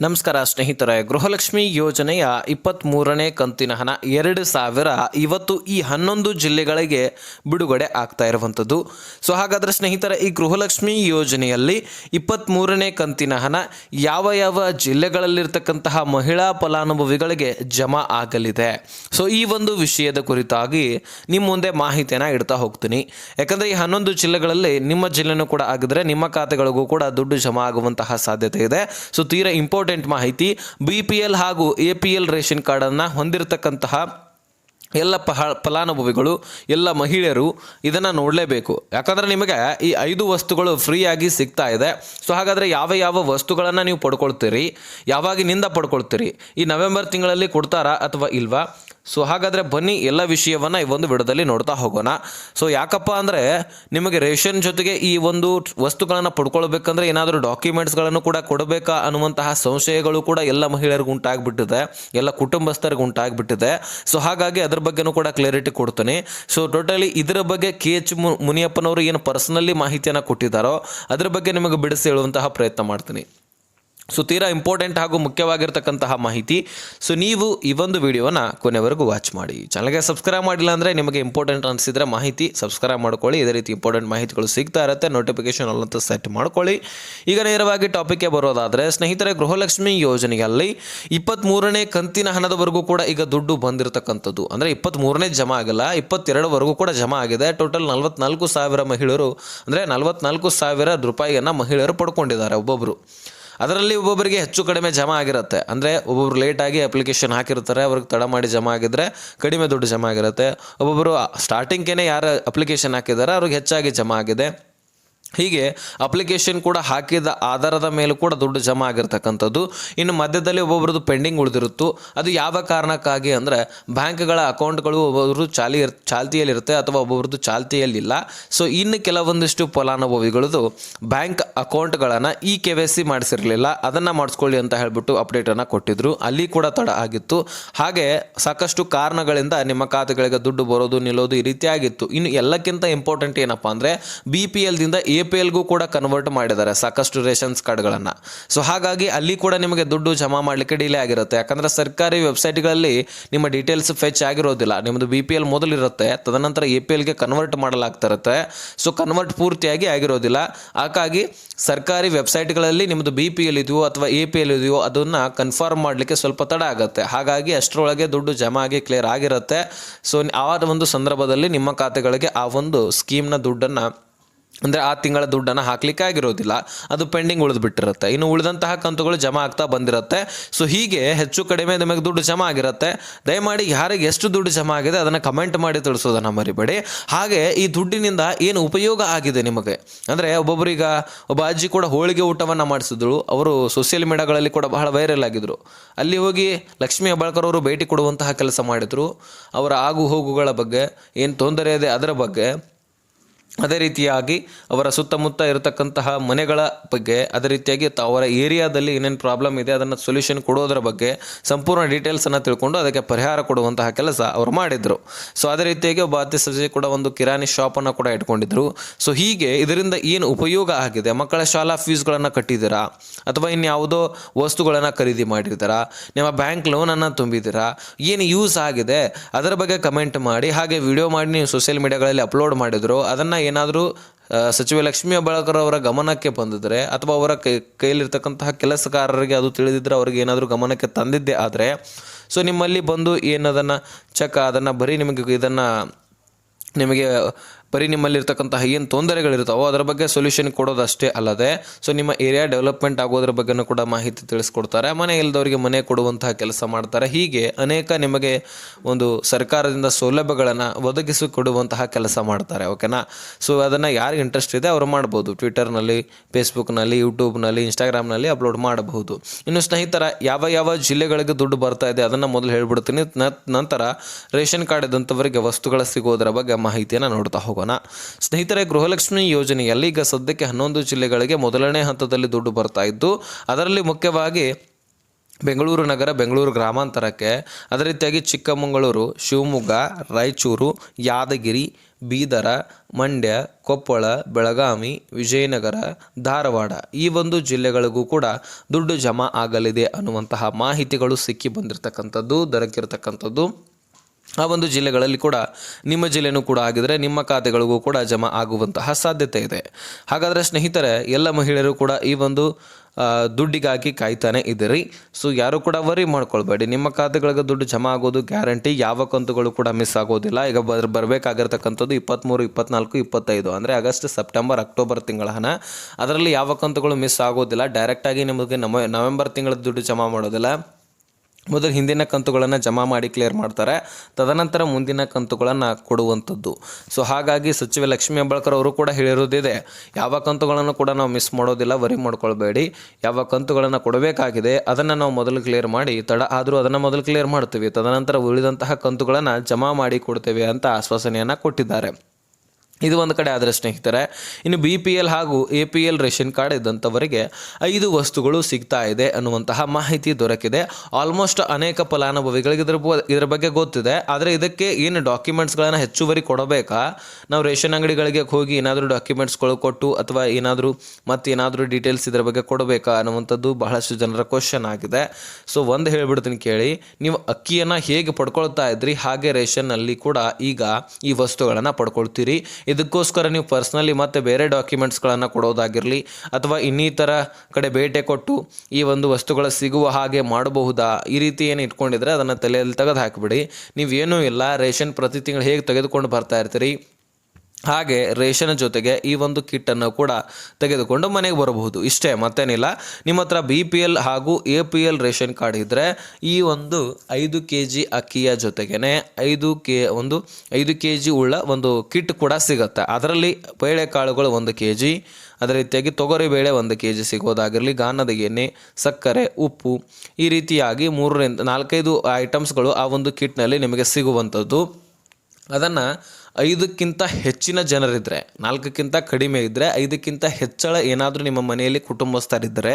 ನಮಸ್ಕಾರ, ಸ್ನೇಹಿತರೆ. ಗೃಹಲಕ್ಷ್ಮಿ ಯೋಜನೆಯ ಇಪ್ಪತ್ತ್ಮೂರನೇ ಕಂತಿನ ಹಣ ಎರಡು ಸಾವಿರ, ಇವತ್ತು ಈ ಹನ್ನೊಂದು ಜಿಲ್ಲೆಗಳಿಗೆ ಬಿಡುಗಡೆ ಆಗ್ತಾ ಇರುವಂಥದ್ದು. ಸೊ, ಹಾಗಾದರೆ ಸ್ನೇಹಿತರೆ, ಈ ಗೃಹಲಕ್ಷ್ಮಿ ಯೋಜನೆಯಲ್ಲಿ ಇಪ್ಪತ್ತ್ಮೂರನೇ ಕಂತಿನ ಹಣ ಯಾವ ಯಾವ ಜಿಲ್ಲೆಗಳಲ್ಲಿರ್ತಕ್ಕಂತಹ ಮಹಿಳಾ ಫಲಾನುಭವಿಗಳಿಗೆ ಜಮಾ ಆಗಲಿದೆ? ಸೊ, ಈ ಒಂದು ವಿಷಯದ ಕುರಿತಾಗಿ ನಿಮ್ಮ ಮುಂದೆ ಮಾಹಿತಿಯನ್ನು ಇಡ್ತಾ ಹೋಗ್ತೀನಿ. ಯಾಕಂದರೆ ಈ ಹನ್ನೊಂದು ಜಿಲ್ಲೆಗಳಲ್ಲಿ ನಿಮ್ಮ ಜಿಲ್ಲೆನೂ ಕೂಡ ಆಗಿದ್ರೆ ನಿಮ್ಮ ಖಾತೆಗಳಿಗೂ ಕೂಡ ದುಡ್ಡು ಜಮಾ ಆಗುವಂತಹ ಸಾಧ್ಯತೆ ಇದೆ. ಸೊ, ತೀರಾ ಇಂಪಾರ್ಟೆಂಟ್ ಮಾಹಿತಿ. ಬಿ ಪಿ ಎಲ್ ಹಾಗೂ ಎ ಪಿ ಎಲ್ ರೇಷನ್ ಕಾರ್ಡನ್ನು ಹೊಂದಿರತಕ್ಕಂತಹ ಎಲ್ಲ ಪಹ, ಫಲಾನುಭವಿಗಳು, ಎಲ್ಲ ಮಹಿಳೆಯರು ಇದನ್ನು ನೋಡಲೇಬೇಕು. ಯಾಕಂದರೆ ನಿಮಗೆ ಈ ಐದು ವಸ್ತುಗಳು ಫ್ರೀಯಾಗಿ ಸಿಗ್ತಾ ಇದೆ. ಸೊ ಹಾಗಾದರೆ ಯಾವ ಯಾವ ವಸ್ತುಗಳನ್ನು ನೀವು ಪಡ್ಕೊಳ್ತೀರಿ? ಯಾವಾಗಿನಿಂದ ಪಡ್ಕೊಳ್ತೀರಿ? ಈ ನವೆಂಬರ್ ತಿಂಗಳಲ್ಲಿ ಕೊಡ್ತಾರಾ ಅಥವಾ ಇಲ್ವಾ? ಸೊ ಹಾಗಾದರೆ ಬನ್ನಿ ಎಲ್ಲ ವಿಷಯವನ್ನು ಈ ಒಂದು ವಿಡದಲ್ಲಿ ನೋಡ್ತಾ ಹೋಗೋಣ. ಸೊ ಯಾಕಪ್ಪ ಅಂದರೆ ನಿಮಗೆ ರೇಷನ್ ಜೊತೆಗೆ ಈ ಒಂದು ವಸ್ತುಗಳನ್ನು ಪಡ್ಕೊಳ್ಬೇಕಂದ್ರೆ ಏನಾದರೂ ಡಾಕ್ಯುಮೆಂಟ್ಸ್ಗಳನ್ನು ಕೂಡ ಕೊಡಬೇಕಾ ಅನ್ನುವಂತಹ ಸಂಶಯಗಳು ಕೂಡ ಎಲ್ಲ ಮಹಿಳೆಯರಿಗೂ ಉಂಟಾಗ್ಬಿಟ್ಟಿದೆ. ಎಲ್ಲ ಕುಟುಂಬಸ್ಥರಿಗೂ ಉಂಟಾಗ್ಬಿಟ್ಟಿದೆ. ಸೊ ಹಾಗಾಗಿ ಅದ್ರ ಬಗ್ಗೆನೂ ಕೂಡ ಕ್ಲಾರಿಟಿ ಕೊಡ್ತೀನಿ. ಸೊ ಟೋಟಲಿ ಇದರ ಬಗ್ಗೆ ಕೆ ಎಚ್ ಮುನಿಯಪ್ಪನವರು ಏನು ಪರ್ಸನಲಿ ಮಾಹಿತಿಯನ್ನು ಕೊಟ್ಟಿದ್ದಾರೋ ಅದರ ಬಗ್ಗೆ ನಿಮಗೆ ಬಿಡಿಸಿ ಹೇಳುವಂತಹ ಪ್ರಯತ್ನ ಮಾಡ್ತೀನಿ. ಸೊ ತೀರಾ ಇಂಪಾರ್ಟೆಂಟ್ ಹಾಗೂ ಮುಖ್ಯವಾಗಿರ್ತಕ್ಕಂತಹ ಮಾಹಿತಿ. ಸೊ ನೀವು ಈ ಒಂದು ವಿಡಿಯೋನ ಕೊನೆವರೆಗೂ ವಾಚ್ ಮಾಡಿ. ಚಾನಲ್ಗೆ ಸಬ್ಸ್ಕ್ರೈಬ್ ಮಾಡಿಲ್ಲ ಅಂದರೆ ನಿಮಗೆ ಇಂಪಾರ್ಟೆಂಟ್ ಅನಿಸಿದ್ರೆ ಮಾಹಿತಿ ಸಬ್ಸ್ಕ್ರೈಬ್ ಮಾಡ್ಕೊಳ್ಳಿ. ಇದೇ ರೀತಿ ಇಂಪಾರ್ಟೆಂಟ್ ಮಾಹಿತಿಗಳು ಸಿಗ್ತಾ ಇರುತ್ತೆ ನೋಟಿಫಿಕೇಶನ್ ಅಲ್ಲಂತ ಸೆಟ್ ಮಾಡ್ಕೊಳ್ಳಿ. ಈಗ ನೇರವಾಗಿ ಟಾಪಿಕ್ಗೆ ಬರೋದಾದರೆ, ಸ್ನೇಹಿತರೆ, ಗೃಹಲಕ್ಷ್ಮಿ ಯೋಜನೆಯಲ್ಲಿ ಇಪ್ಪತ್ತ್ಮೂರನೇ ಕಂತಿನ ಹಣದವರೆಗೂ ಕೂಡ ಈಗ ದುಡ್ಡು ಬಂದಿರತಕ್ಕಂಥದ್ದು. ಅಂದರೆ ಇಪ್ಪತ್ತ್ಮೂರನೇ ಜಮಾ ಆಗಿಲ್ಲ, ಇಪ್ಪತ್ತೆರಡವರೆಗೂ ಕೂಡ ಜಮಾ ಆಗಿದೆ. ಟೋಟಲ್ ನಲ್ವತ್ನಾಲ್ಕು ಸಾವಿರ ಮಹಿಳೆಯರು, ಅಂದರೆ ನಲವತ್ನಾಲ್ಕು ಸಾವಿರ ರೂಪಾಯಿಯನ್ನು ಮಹಿಳೆಯರು ಪಡ್ಕೊಂಡಿದ್ದಾರೆ ಒಬ್ಬೊಬ್ಬರು ಅದರಲ್ಲಿ ಒಬ್ಬೊಬ್ಬರಿಗೆ ಹೆಚ್ಚು ಕಡಿಮೆ ಜಮಾ ಆಗಿರುತ್ತೆ. ಅಂದರೆ ಒಬ್ಬೊಬ್ರು ಲೇಟಾಗಿ ಅಪ್ಲಿಕೇಶನ್ ಹಾಕಿರ್ತಾರೆ, ಅವ್ರಿಗೆ ತಡ ಮಾಡಿ ಜಮಾ ಆಗಿದ್ರೆ ಕಡಿಮೆ ದುಡ್ಡು ಜಮಾ ಆಗಿರುತ್ತೆ. ಒಬ್ಬೊಬ್ಬರು ಸ್ಟಾರ್ಟಿಂಗ್ಗೆ ಯಾರು ಅಪ್ಲಿಕೇಶನ್ ಹಾಕಿದ್ದಾರೆ, ಅವ್ರಿಗೆ ಹೆಚ್ಚಾಗಿ ಜಮಾ ಆಗಿದೆ. ಹೀಗೆ ಅಪ್ಲಿಕೇಶನ್ ಕೂಡ ಹಾಕಿದ ಆಧಾರದ ಮೇಲೂ ಕೂಡ ದುಡ್ಡು ಜಮಾ ಆಗಿರ್ತಕ್ಕಂಥದ್ದು. ಇನ್ನು ಮಧ್ಯದಲ್ಲಿ ಒಬ್ಬೊಬ್ರದ್ದು ಪೆಂಡಿಂಗ್ ಉಳಿದಿರುತ್ತೋ. ಅದು ಯಾವ ಕಾರಣಕ್ಕಾಗಿ ಅಂದರೆ ಬ್ಯಾಂಕ್ಗಳ ಅಕೌಂಟ್ಗಳು ಒಬ್ಬೊಬ್ರು ಚಾಲಿ ಇರ್, ಚಾಲ್ತಿಯಲ್ಲಿರುತ್ತೆ ಅಥವಾ ಒಬ್ಬೊಬ್ರದ್ದು ಚಾಲ್ತಿಯಲ್ಲಿಲ್ಲ. ಸೊ ಇನ್ನು ಕೆಲವೊಂದಿಷ್ಟು ಫಲಾನುಭವಿಗಳದು ಬ್ಯಾಂಕ್ ಅಕೌಂಟ್ಗಳನ್ನು ಇ ಕೆ ವೈ ಸಿ ಮಾಡಿಸಿರಲಿಲ್ಲ. ಅದನ್ನು ಮಾಡಿಸ್ಕೊಳ್ಳಿ ಅಂತ ಹೇಳಿಬಿಟ್ಟು ಅಪ್ಡೇಟನ್ನು ಕೊಟ್ಟಿದ್ದರು ಅಲ್ಲಿ ಕೂಡ ತಡ ಆಗಿತ್ತು. ಹಾಗೆ ಸಾಕಷ್ಟು ಕಾರಣಗಳಿಂದ ನಿಮ್ಮ ಖಾತೆಗಳಿಗೆ ದುಡ್ಡು ಬರೋದು ನಿಲ್ಲೋದು ಈ ರೀತಿಯಾಗಿತ್ತು. ಇನ್ನು ಎಲ್ಲಕ್ಕಿಂತ ಇಂಪಾರ್ಟೆಂಟ್ ಏನಪ್ಪ ಅಂದರೆ ಬಿ ಪಿ ಎಲ್ದಿಂದ ಎ ಪಿ ಎಲ್ಗೂ ಕೂಡ ಕನ್ವರ್ಟ್ ಮಾಡಿದ್ದಾರೆ ಸಾಕಷ್ಟು ರೇಷನ್ಸ್ ಕಾರ್ಡ್ಗಳನ್ನು. ಸೊ ಹಾಗಾಗಿ ಅಲ್ಲಿ ಕೂಡ ನಿಮಗೆ ದುಡ್ಡು ಜಮಾ ಮಾಡಲಿಕ್ಕೆ ಡಿಲೇ ಆಗಿರುತ್ತೆ. ಯಾಕಂದರೆ ಸರ್ಕಾರಿ ವೆಬ್ಸೈಟ್ಗಳಲ್ಲಿ ನಿಮ್ಮ ಡೀಟೇಲ್ಸ್ ಫೆಚ್ ಆಗಿರೋದಿಲ್ಲ. ನಿಮ್ಮದು ಬಿ ಪಿ ಎಲ್ ಮೊದಲಿರುತ್ತೆ, ತದನಂತರ ಎ ಪಿ ಎಲ್ಗೆ ಕನ್ವರ್ಟ್ ಮಾಡಲಾಗ್ತಿರುತ್ತೆ ಸೊ ಕನ್ವರ್ಟ್ ಪೂರ್ತಿಯಾಗಿ ಆಗಿರೋದಿಲ್ಲ. ಹಾಗಾಗಿ ಸರ್ಕಾರಿ ವೆಬ್ಸೈಟ್ಗಳಲ್ಲಿ ನಿಮ್ಮದು ಬಿ ಪಿ ಎಲ್ ಇದೆಯೋ ಅಥವಾ ಎ ಪಿ ಎಲ್ ಇದೆಯೋ ಅದನ್ನು ಕನ್ಫರ್ಮ್ ಮಾಡಲಿಕ್ಕೆ ಸ್ವಲ್ಪ ತಡ ಆಗುತ್ತೆ. ಹಾಗಾಗಿ ಅಷ್ಟರೊಳಗೆ ದುಡ್ಡು ಜಮಾ ಆಗಿ ಕ್ಲಿಯರ್ ಆಗಿರುತ್ತೆ. ಸೊ ಆ ಒಂದು ಸಂದರ್ಭದಲ್ಲಿ ನಿಮ್ಮ ಖಾತೆಗಳಿಗೆ ಆ ಒಂದು ಸ್ಕೀಮ್ನ ದುಡ್ಡನ್ನು ಅಂದರೆ ಆ ತಿಂಗಳ ದುಡ್ಡನ್ನು ಹಾಕ್ಲಿಕ್ಕೆ ಆಗಿರೋದಿಲ್ಲ. ಅದು ಪೆಂಡಿಂಗ್ ಉಳಿದ್ಬಿಟ್ಟಿರುತ್ತೆ ಇನ್ನು ಉಳಿದಂತಹ ಕಂತುಗಳು ಜಮಾ ಆಗ್ತಾ ಬಂದಿರುತ್ತೆ. ಸೊ ಹೀಗೆ ಹೆಚ್ಚು ಕಡಿಮೆ ನಿಮಗೆ ದುಡ್ಡು ಜಮಾ ಆಗಿರುತ್ತೆ. ದಯಮಾಡಿ ಯಾರಿಗೆ ಎಷ್ಟು ದುಡ್ಡು ಜಮಾ ಆಗಿದೆ ಅದನ್ನು ಕಮೆಂಟ್ ಮಾಡಿ ತಿಳಿಸೋದನ್ನು ಮರಿಬೇಡಿ. ಹಾಗೆ ಈ ದುಡ್ಡಿನಿಂದ ಏನು ಉಪಯೋಗ ಆಗಿದೆ ನಿಮಗೆ? ಅಂದರೆ ಒಬ್ಬೊಬ್ಬರೀಗ ಒಬ್ಬ ಅಜ್ಜಿ ಕೂಡ ಹೋಳಿಗೆ ಊಟವನ್ನು ಮಾಡಿಸಿದ್ರು ಅವರು ಸೋಷಿಯಲ್ ಮೀಡಿಯಾಗಳಲ್ಲಿ ಕೂಡ ಬಹಳ ವೈರಲ್ ಆಗಿದ್ರು. ಅಲ್ಲಿ ಹೋಗಿ ಲಕ್ಷ್ಮೀ ಹೆಬ್ಬಾಳ್ಕರ್ ಅವರು ಭೇಟಿ ಕೊಡುವಂತಹ ಕೆಲಸ ಮಾಡಿದರು. ಅವರ ಆಗು ಹೋಗುಗಳ ಬಗ್ಗೆ, ಏನು ತೊಂದರೆ ಇದೆ ಅದರ ಬಗ್ಗೆ. ಅದೇ ರೀತಿಯಾಗಿ ಅವರ ಸುತ್ತಮುತ್ತ ಇರತಕ್ಕಂತಹ ಮನೆಗಳ ಬಗ್ಗೆ, ಅದೇ ರೀತಿಯಾಗಿ ಅವರ ಏರಿಯಾದಲ್ಲಿ ಏನೇನು ಪ್ರಾಬ್ಲಮ್ ಇದೆ, ಅದನ್ನು ಸೊಲ್ಯೂಷನ್ ಕೊಡೋದ್ರ ಬಗ್ಗೆ ಸಂಪೂರ್ಣ ಡೀಟೇಲ್ಸನ್ನು ತಿಳ್ಕೊಂಡು ಅದಕ್ಕೆ ಪರಿಹಾರ ಕೊಡುವಂತಹ ಕೆಲಸ ಅವರು ಮಾಡಿದರು. ಸೊ ಅದೇ ರೀತಿಯಾಗಿ ಒಬ್ಬ ಸಜೆ ಕೂಡ ಒಂದು ಕಿರಾಣಿ ಶಾಪನ್ನು ಕೂಡ ಇಟ್ಕೊಂಡಿದ್ರು. ಸೊ ಹೀಗೆ ಇದರಿಂದ ಏನು ಉಪಯೋಗ ಆಗಿದೆ? ಮಕ್ಕಳ ಶಾಲಾ ಫೀಸ್ಗಳನ್ನು ಕಟ್ಟಿದ್ದೀರಾ? ಅಥವಾ ಇನ್ಯಾವುದೋ ವಸ್ತುಗಳನ್ನು ಖರೀದಿ ಮಾಡಿದ್ದೀರಾ ನಿಮ್ಮ ಬ್ಯಾಂಕ್ ಲೋನನ್ನು ತುಂಬಿದ್ದೀರಾ? ಏನು ಯೂಸ್ ಆಗಿದೆ? ಅದರ ಬಗ್ಗೆ ಕಮೆಂಟ್ ಮಾಡಿ, ಹಾಗೆ ವಿಡಿಯೋ ಮಾಡಿ ನೀವು ಸೋಷಿಯಲ್ ಮೀಡಿಯಾಗಳಲ್ಲಿ ಅಪ್ಲೋಡ್ ಮಾಡಿದ್ರು, ಅದನ್ನು ಏನಾದರೂ ಸಚಿವ ಲಕ್ಷ್ಮೀ ಹೆಬ್ಬಾಳ್ಕರ್ ಅವರ ಗಮನಕ್ಕೆ ಬಂದಿದ್ರೆ ಅಥವಾ ಅವರ ಕೈ ಕೈಲಿರ್ತಕ್ಕಂತಹ ಕೆಲಸಗಾರರಿಗೆ ಅದು ತಿಳಿದಿದ್ರೆ ಅವ್ರಿಗೆ ಏನಾದರೂ ಗಮನಕ್ಕೆ ತಂದಿದ್ದೆ ಆದರೆ, ಸೊ ನಿಮ್ಮಲ್ಲಿ ಬಂದು ಏನದನ್ನು ಚೆಕ್ ಅದನ್ನು ಬರೀ ನಿಮಗೆ ಇದನ್ನು, ನಿಮಗೆ ಬರೀ ನಿಮ್ಮಲ್ಲಿರ್ತಕ್ಕಂತಹ ಏನು ತೊಂದರೆಗಳಿರ್ತಾವೋ ಅದರ ಬಗ್ಗೆ ಸೊಲ್ಯೂಷನ್ ಕೊಡೋದಷ್ಟೇ ಅಲ್ಲದೆ ಸೊ ನಿಮ್ಮ ಏರಿಯಾ ಡೆವಲಪ್ಮೆಂಟ್ ಆಗೋದ್ರ ಬಗ್ಗೆನೂ ಕೂಡ ಮಾಹಿತಿ ತಿಳಿಸ್ಕೊಡ್ತಾರೆ. ಮನೆ ಇಲ್ಲದವರಿಗೆ ಮನೆ ಕೊಡುವಂತಹ ಕೆಲಸ ಮಾಡ್ತಾರೆ. ಹೀಗೆ ಅನೇಕ ನಿಮಗೆ ಒಂದು ಸರ್ಕಾರದಿಂದ ಸೌಲಭ್ಯಗಳನ್ನು ಒದಗಿಸಿಕೊಡುವಂತಹ ಕೆಲಸ ಮಾಡ್ತಾರೆ ಓಕೆನಾ ಸೊ ಅದನ್ನು ಯಾರಿಗೆ ಇಂಟ್ರೆಸ್ಟ್ ಇದೆ ಅವರು ಮಾಡ್ಬೋದು. ಟ್ವಿಟರ್ನಲ್ಲಿ ಫೇಸ್ಬುಕ್ನಲ್ಲಿ ಯೂಟ್ಯೂಬ್ನಲ್ಲಿ ಇನ್ಸ್ಟಾಗ್ರಾಮ್ನಲ್ಲಿ ಅಪ್ಲೋಡ್ ಮಾಡಬಹುದು. ಇನ್ನು ಸ್ನೇಹಿತರ, ಯಾವ ಯಾವ ಜಿಲ್ಲೆಗಳಿಗೆ ದುಡ್ಡು ಬರ್ತಾ ಇದೆ ಅದನ್ನು ಮೊದಲು ಹೇಳ್ಬಿಡ್ತೀನಿ. ನಂತರ ರೇಷನ್ ಕಾರ್ಡ್ ಇದ್ದಂಥವರಿಗೆ ವಸ್ತುಗಳ ಸಿಗೋದರ ಬಗ್ಗೆ ಮಾಹಿತಿಯನ್ನು ನೋಡ್ತಾ ಹೋಗೋಣ. ಸ್ನೇಹಿತರೆ, ಗೃಹಲಕ್ಷ್ಮಿ ಯೋಜನೆಯಲ್ಲಿ ಈಗ ಸದ್ಯಕ್ಕೆ ಹನ್ನೊಂದು ಜಿಲ್ಲೆಗಳಿಗೆ ಮೊದಲನೇ ಹಂತದಲ್ಲಿ ದುಡ್ಡು ಬರ್ತಾ ಇದ್ದು, ಅದರಲ್ಲಿ ಮುಖ್ಯವಾಗಿ ಬೆಂಗಳೂರು ನಗರ, ಬೆಂಗಳೂರು ಗ್ರಾಮಾಂತರಕ್ಕೆ. ಅದೇ ರೀತಿಯಾಗಿ ಚಿಕ್ಕಮಗಳೂರು, ಶಿವಮೊಗ್ಗ, ರಾಯಚೂರು, ಯಾದಗಿರಿ, ಬೀದರ, ಮಂಡ್ಯ, ಕೊಪ್ಪಳ, ಬೆಳಗಾವಿ, ವಿಜಯನಗರ, ಧಾರವಾಡ ಈ ಒಂದು ಜಿಲ್ಲೆಗಳಿಗೂ ಕೂಡ ದುಡ್ಡು ಜಮಾ ಆಗಲಿದೆ ಅನ್ನುವಂತಹ ಮಾಹಿತಿಗಳು ಸಿಕ್ಕಿ ಬಂದಿರತಕ್ಕಂಥದ್ದು, ದೊರಕಿರ್ತಕ್ಕಂಥದ್ದು. ಆ ಒಂದು ಜಿಲ್ಲೆಗಳಲ್ಲಿ ಕೂಡ ನಿಮ್ಮ ಜಿಲ್ಲೆನೂ ಕೂಡ ಆಗಿದ್ರೆ ನಿಮ್ಮ ಖಾತೆಗಳಿಗೂ ಕೂಡ ಜಮಾ ಆಗುವಂತಹ ಸಾಧ್ಯತೆ ಇದೆ. ಹಾಗಾದರೆ ಸ್ನೇಹಿತರೆ, ಎಲ್ಲ ಮಹಿಳೆಯರು ಕೂಡ ಈ ಒಂದು ದುಡ್ಡಿಗಾಗಿ ಕಾಯ್ತಾನೆ ಇದ್ದೀರಿ. ಸೊ ಯಾರು ಕೂಡ ವರಿ ಮಾಡ್ಕೊಳ್ಬೇಡಿ. ನಿಮ್ಮ ಖಾತೆಗಳಿಗೆ ದುಡ್ಡು ಜಮಾ ಆಗೋದು ಗ್ಯಾರಂಟಿ ಯಾವ ಕಂತುಗಳು ಕೂಡ ಮಿಸ್ ಆಗೋದಿಲ್ಲ. ಈಗ ಬರ್ ಬರಬೇಕಾಗಿರ್ತಕ್ಕಂಥದ್ದು ಇಪ್ಪತ್ತ್ಮೂರು ಇಪ್ಪತ್ನಾಲ್ಕು, ಇಪ್ಪತ್ತೈದು. ಅಂದರೆ ಆಗಸ್ಟ್, ಸೆಪ್ಟೆಂಬರ್, ಅಕ್ಟೋಬರ್ ತಿಂಗಳ ಹಣ. ಅದರಲ್ಲಿ ಯಾವ ಕಂತುಗಳು ಮಿಸ್ ಆಗೋದಿಲ್ಲ. ಡೈರೆಕ್ಟಾಗಿ ನಿಮಗೆ ನವ ನವೆಂಬರ್ ತಿಂಗಳ ದುಡ್ಡು ಜಮಾ ಮಾಡೋದಿಲ್ಲ. ಮೊದಲು ಹಿಂದಿನ ಕಂತುಗಳನ್ನು ಜಮಾ ಮಾಡಿ ಕ್ಲಿಯರ್ ಮಾಡ್ತಾರೆ. ತದನಂತರ ಮುಂದಿನ ಕಂತುಗಳನ್ನು ಕೊಡುವಂಥದ್ದು. ಸೊ ಹಾಗಾಗಿ ಸಚಿವ ಲಕ್ಷ್ಮೀ ಹೆಬ್ಬಾಳ್ಕರ್ ಅವರು ಕೂಡ ಹೇಳಿರೋದಿದೆ ಯಾವ ಕಂತುಗಳನ್ನು ಕೂಡ ನಾವು ಮಿಸ್ ಮಾಡೋದಿಲ್ಲ ವರಿ ಮಾಡ್ಕೊಳ್ಬೇಡಿ. ಯಾವ ಕಂತುಗಳನ್ನು ಕೊಡಬೇಕಾಗಿದೆ, ಅದನ್ನು ನಾವು ಮೊದಲು ಕ್ಲಿಯರ್ ಮಾಡಿ, ತಡ ಆದರೂ ಅದನ್ನು ಮೊದಲು ಕ್ಲಿಯರ್ ಮಾಡ್ತೀವಿ. ತದನಂತರ ಉಳಿದಂತಹ ಕಂತುಗಳನ್ನು ಜಮಾ ಮಾಡಿ ಕೊಡ್ತೇವೆ ಅಂತ ಆಶ್ವಾಸನೆಯನ್ನು ಕೊಟ್ಟಿದ್ದಾರೆ. ಇದು ಒಂದು ಕಡೆ ಆದರೆ ಸ್ನೇಹಿತರೆ, ಇನ್ನು ಬಿ ಪಿ ಎಲ್ ಹಾಗೂ A P L ration card ಇದ್ದಂಥವರಿಗೆ ಐದು ವಸ್ತುಗಳು ಸಿಗ್ತಾ ಇದೆ ಅನ್ನುವಂತಹ ಮಾಹಿತಿ ದೊರಕಿದೆ. ಆಲ್ಮೋಸ್ಟ್ ಅನೇಕ ಫಲಾನುಭವಿಗಳಿಗೆ ಇದ್ರ ಇದ್ರ ಬಗ್ಗೆ ಗೊತ್ತಿದೆ. ಆದರೆ ಇದಕ್ಕೆ ಏನು ಡಾಕ್ಯುಮೆಂಟ್ಸ್ಗಳನ್ನು ಹೆಚ್ಚುವರಿ ಕೊಡಬೇಕಾ? ನಾವು ರೇಷನ್ ಅಂಗಡಿಗಳಿಗೆ ಹೋಗಿ ಏನಾದರೂ ಡಾಕ್ಯುಮೆಂಟ್ಸ್ಗಳು ಕೊಟ್ಟು ಅಥವಾ ಏನಾದರೂ ಮತ್ತೇನಾದರೂ ಡೀಟೇಲ್ಸ್ ಇದರ ಬಗ್ಗೆ ಕೊಡಬೇಕಾ ಅನ್ನುವಂಥದ್ದು ಬಹಳಷ್ಟು ಜನರ ಕ್ವಶನ್ ಆಗಿದೆ. ಸೊ ಒಂದು ಹೇಳ್ಬಿಡ್ತೀನಿ ಕೇಳಿ, ನೀವು ಅಕ್ಕಿಯನ್ನು ಹೇಗೆ ಪಡ್ಕೊಳ್ತಾ ಇದ್ರಿ? ಹಾಗೆ ರೇಷನ್ನಲ್ಲಿ ಕೂಡ ಈಗ ಈ ವಸ್ತುಗಳನ್ನು ಪಡ್ಕೊಳ್ತೀರಿ. ಇದಕ್ಕೋಸ್ಕರ ನೀವು ಪರ್ಸ್ನಲಿ ಮತ್ತು ಬೇರೆ ಡಾಕ್ಯುಮೆಂಟ್ಸ್ಗಳನ್ನು ಕೊಡೋದಾಗಿರಲಿ ಅಥವಾ ಇನ್ನಿತರ ಕಡೆ ಬೇಟೆ ಕೊಟ್ಟು ಈ ಒಂದು ವಸ್ತುಗಳ ಸಿಗುವ ಹಾಗೆ ಮಾಡಬಹುದಾ? ಈ ರೀತಿ ಏನು ಇಟ್ಕೊಂಡಿದ್ರೆ ಅದನ್ನು ತಲೆಯಲ್ಲಿ ತೆಗೆದು ಹಾಕಿಬಿಡಿ. ನೀವೇನೂ ಇಲ್ಲ, ರೇಷನ್ ಪ್ರತಿ ತಿಂಗಳು ಹೇಗೆ ತೆಗೆದುಕೊಂಡು ಬರ್ತಾ ಇರ್ತೀರಿ? ಹಾಗೆ ರೇಷನ್ ಜೊತೆಗೆ ಈ ಒಂದು ಕಿಟ್ಟನ್ನು ಕೂಡ ತೆಗೆದುಕೊಂಡು ಮನೆಗೆ ಬರಬಹುದು. ಇಷ್ಟೇ, ಮತ್ತೇನಿಲ್ಲ. ನಿಮ್ಮ ಹತ್ರ ಬಿ ಪಿ ಎಲ್ ಹಾಗೂ A P L ration card ಇದ್ದರೆ ಈ ಒಂದು ಐದು ಕೆ ಜಿ ಅಕ್ಕಿಯ ಜೊತೆಗೇ ಐದು ಕೆ, ಒಂದು ಐದು ಕೆ ಜಿ ಉಳ್ಳ ಒಂದು ಕಿಟ್ ಕೂಡ ಸಿಗುತ್ತೆ. ಅದರಲ್ಲಿ ಬೇಳೆಕಾಳುಗಳು ಒಂದು ಕೆ ಜಿ ಅದೇ ರೀತಿಯಾಗಿ ತೊಗರಿ ಬೇಳೆ ಒಂದು ಕೆ ಜಿ ಸಿಗೋದಾಗಿರಲಿ, ಗಾನದ ಎಣ್ಣೆ, ಸಕ್ಕರೆ, ಉಪ್ಪು, ಈ ರೀತಿಯಾಗಿ ಮೂರರಿಂದ ನಾಲ್ಕೈದು ಐಟಮ್ಸ್ಗಳು ಆ ಒಂದು ಕಿಟ್ನಲ್ಲಿ ನಿಮಗೆ ಸಿಗುವಂಥದ್ದು. ಅದನ್ನು ಐದಕ್ಕಿಂತ ಹೆಚ್ಚಿನ ಜನರಿದ್ದರೆ ನಾಲ್ಕಕ್ಕಿಂತ ಕಡಿಮೆ ಇದ್ದರೆ ಐದಕ್ಕಿಂತ ಹೆಚ್ಚಳ ಏನಾದರೂ ನಿಮ್ಮ ಮನೆಯಲ್ಲಿ ಕುಟುಂಬಸ್ಥರಿದ್ದರೆ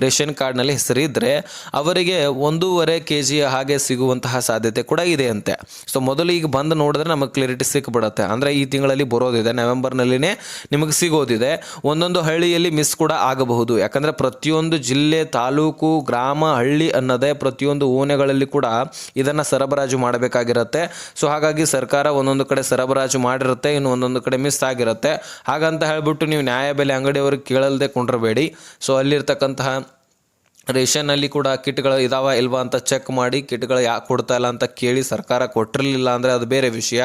ರೇಷನ್ ಕಾರ್ಡ್ನಲ್ಲಿ ಹೆಸರಿದ್ದರೆ ಅವರಿಗೆ ಒಂದೂವರೆ ಕೆ ಜಿ ಹಾಗೆ ಸಿಗುವಂತಹ ಸಾಧ್ಯತೆ ಕೂಡ ಇದೆ ಅಂತೆ ಸೊ ಮೊದಲು ಈಗ ಬಂದು ನೋಡಿದ್ರೆ ನಮಗೆ ಕ್ಲಿಯರಿಟಿ ಸಿಕ್ಬಿಡುತ್ತೆ. ಅಂದರೆ ಈ ತಿಂಗಳಲ್ಲಿ ಬರೋದಿದೆ, ನವೆಂಬರ್ನಲ್ಲಿನೇ ನಿಮಗೆ ಸಿಗೋದಿದೆ. ಒಂದೊಂದು ಹಳ್ಳಿಯಲ್ಲಿ ಮಿಸ್ ಕೂಡ ಆಗಬಹುದು. ಯಾಕಂದರೆ ಪ್ರತಿಯೊಂದು ಜಿಲ್ಲೆ, ತಾಲೂಕು, ಗ್ರಾಮ, ಹಳ್ಳಿ ಅನ್ನೋದೇ ಪ್ರತಿಯೊಂದು ಓನೆಗಳಲ್ಲಿ ಕೂಡ ಇದನ್ನು ಸರಬರಾಜು ಮಾಡಬೇಕಾಗಿರುತ್ತೆ. ಸೊ ಹಾಗಾಗಿ ಸರ್ಕಾರ ಒಂದೊಂದು ಕಡೆ ಸರಬರಾಜು ಮಾಡಿರುತ್ತೆ, ಇನ್ನು ಒಂದೊಂದು ಕಡೆ ಮಿಸ್ ಆಗಿರುತ್ತೆ. ಹಾಗಂತ ಹೇಳ್ಬಿಟ್ಟು ನೀವು ನ್ಯಾಯಬೆಲೆ ಅಂಗಡಿಯವ್ರಿಗೆ ಕೇಳಲ್ದೆ ಕೊಂಡಿರಬೇಡಿ. ಸೊ ಅಲ್ಲಿರ್ತಕ್ಕಂತಹ ರೇಷನ್ನಲ್ಲಿ ಕೂಡ ಕಿಟ್ಗಳು ಇದಾವ ಇಲ್ವಾ ಅಂತ ಚೆಕ್ ಮಾಡಿ ಕಿಟ್ಗಳು ಯಾಕೆ ಕೊಡ್ತಾ ಇಲ್ಲ ಅಂತ ಕೇಳಿ ಸರ್ಕಾರ ಕೊಟ್ಟಿರಲಿಲ್ಲ ಅಂದರೆ ಅದು ಬೇರೆ ವಿಷಯ.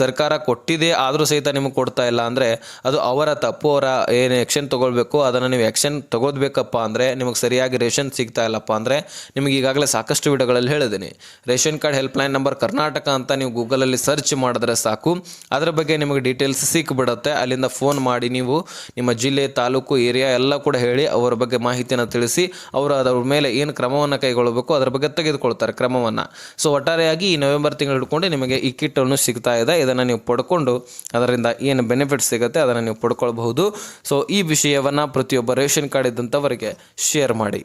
ಸರ್ಕಾರ ಕೊಟ್ಟಿದೆ ಆದರೂ ಸಹಿತ ನಿಮಗೆ ಕೊಡ್ತಾ ಇಲ್ಲ ಅಂದರೆ ಅದು ಅವರ ತಪ್ಪು, ಅವರ ಏನು ಆ್ಯಕ್ಷನ್ ತೊಗೊಳ್ಬೇಕು, ಅದನ್ನು ನೀವು ಆ್ಯಕ್ಷನ್ ತೊಗೋದ್ಬೇಕಪ್ಪ ಅಂದರೆ ನಿಮಗೆ ಸರಿಯಾಗಿ ರೇಷನ್ ಸಿಗ್ತಾ ಇಲ್ಲಪ್ಪ ಅಂದರೆ ನಿಮಗೆ ಈಗಾಗಲೇ ಸಾಕಷ್ಟು ವಿಡಿಯೋಗಳಲ್ಲಿ ಹೇಳಿದ್ದೀನಿ. Ration card helpline number Karnataka ಅಂತ ನೀವು ಗೂಗಲಲ್ಲಿ ಸರ್ಚ್ ಮಾಡಿದ್ರೆ ಸಾಕು. ಅದರ ಬಗ್ಗೆ ನಿಮಗೆ ಡೀಟೇಲ್ಸ್ ಸಿಕ್ಬಿಡುತ್ತೆ. ಅಲ್ಲಿಂದ ಫೋನ್ ಮಾಡಿ ನೀವು ನಿಮ್ಮ ಜಿಲ್ಲೆ, ತಾಲೂಕು ಏರಿಯಾ ಎಲ್ಲ ಕೂಡ ಹೇಳಿ ಅವರ ಬಗ್ಗೆ ಮಾಹಿತಿಯನ್ನು ತಿಳಿಸಿ ಅವರು ಅದರ ಮೇಲೆ ಏನು ಕ್ರಮವನ್ನು ಕೈಗೊಳ್ಳಬೇಕು, ಅದರ ಬಗ್ಗೆ ತೆಗೆದುಕೊಳ್ತಾರೆ ಕ್ರಮವನ್ನು. ಸೊ ಒಟ್ಟಾರೆಯಾಗಿ ಈ ನವೆಂಬರ್ ತಿಂಗಳು ಹಿಡ್ಕೊಂಡು ನಿಮಗೆ ಈ ಕಿಟ್ಟನ್ನು ಸಿಗ್ತಾ ಇದೆ. ಇದನ್ನು ನೀವು ಪಡ್ಕೊಂಡು ಅದರಿಂದ ಏನು ಬೆನಿಫಿಟ್ ಸಿಗುತ್ತೆ ಅದನ್ನು ನೀವು ಪಡ್ಕೊಳ್ಬಹುದು. ಸೊ ಈ ವಿಷಯವನ್ನು ಪ್ರತಿಯೊಬ್ಬ ರೇಷನ್ ಕಾರ್ಡ್ ಇದ್ದಂಥವರಿಗೆ ಶೇರ್ ಮಾಡಿ.